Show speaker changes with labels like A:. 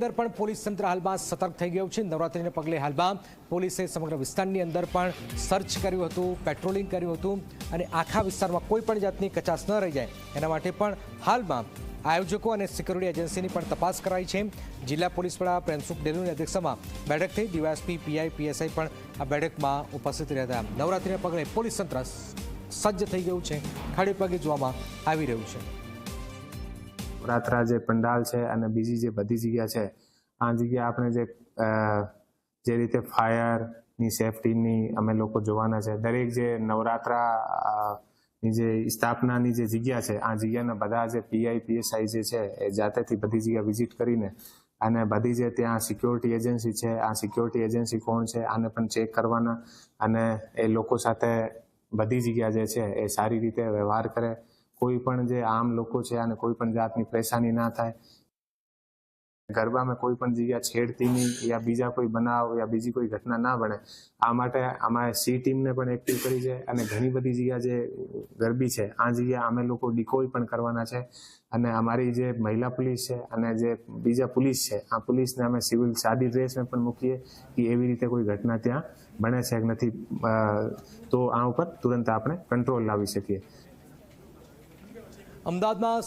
A: અંદર પણ પોલીસ તંત્ર હાલમાં સતર્ક થઈ ગયું છે. નવરાત્રીને પગલે હાલમાં પોલીસે સમગ્ર વિસ્તારની અંદર પણ સર્ચ કર્યું હતું, પેટ્રોલિંગ કર્યું હતું અને આખા વિસ્તારમાં કોઈ પણ જાતની કચાશ ન રહી જાય. એના માટે પણ હાલમાં આયોજકો અને સિક્યુરિટી એજન્સીની પણ તપાસ કરાઈ છે. જિલ્લા પોલીસ વડા પ્રેમસુખ ડેલુની અધ્યક્ષતામાં બેઠક થઈ ડીવાયએસપી, પીઆઈ, પીએસઆઈ પણ આ બેઠકમાં ઉપસ્થિત રહ્યા હતા. નવરાત્રીને પગલે પોલીસ તંત્ર સજ્જ થઈ ગયું છે. ખાડી પગે જોવામાં આવી રહ્યું છે.
B: રાત્રા જે પંડાલ છે અને બીજી જે બધી જગ્યા છે, આ જગ્યા આપણે જે જે રીતે ફાયરની સેફટીની અમે લોકો જોવાના છે. દરેક જે નવરાત્રા ની જે સ્થાપનાની જે જગ્યા છે, આ જગ્યાના બધા જે પીઆઈ પીએસઆઈ જે છે, એ જાતેથી બધી જગ્યા વિઝિટ કરીને અને બધી જે ત્યાં સિક્યોરિટી એજન્સી છે, આ સિક્યોરિટી એજન્સી કોણ છે, આને પણ ચેક કરવાના અને એ લોકો સાથે બધી જગ્યા જે છે, એ સારી રીતે વ્યવહાર કરે કોઈ પણ જે આમ લોકો છે અને કોઈ પણ જાતની પરેશાની ના થાય. ગરબામાં કોઈ પણ જગ્યા છેડતીની યા બીજા કોઈ બનાવ યા બીજી કોઈ ઘટના ના બને. આ માટે અમારે સી ટીમને પણ એક્ટિવ કરી છે અને ઘણી બધી જગ્યા જે ગરબી છે, આ જગ્યા અમે લોકો ડિકોય પણ કરવાના છે. અને અમારી જે મહિલા પોલીસ છે અને જે બીજા પોલીસ છે, આ પોલીસને અમે સિવિલ સાદી ડ્રેસમાં પણ મૂકીએ કે એવી રીતે કોઈ ઘટના ત્યાં બને છે કે નથી. તો આ ઉપર તુરંત આપણે કંટ્રોલ લાવી શકીએ.
A: અમદાવાદમાં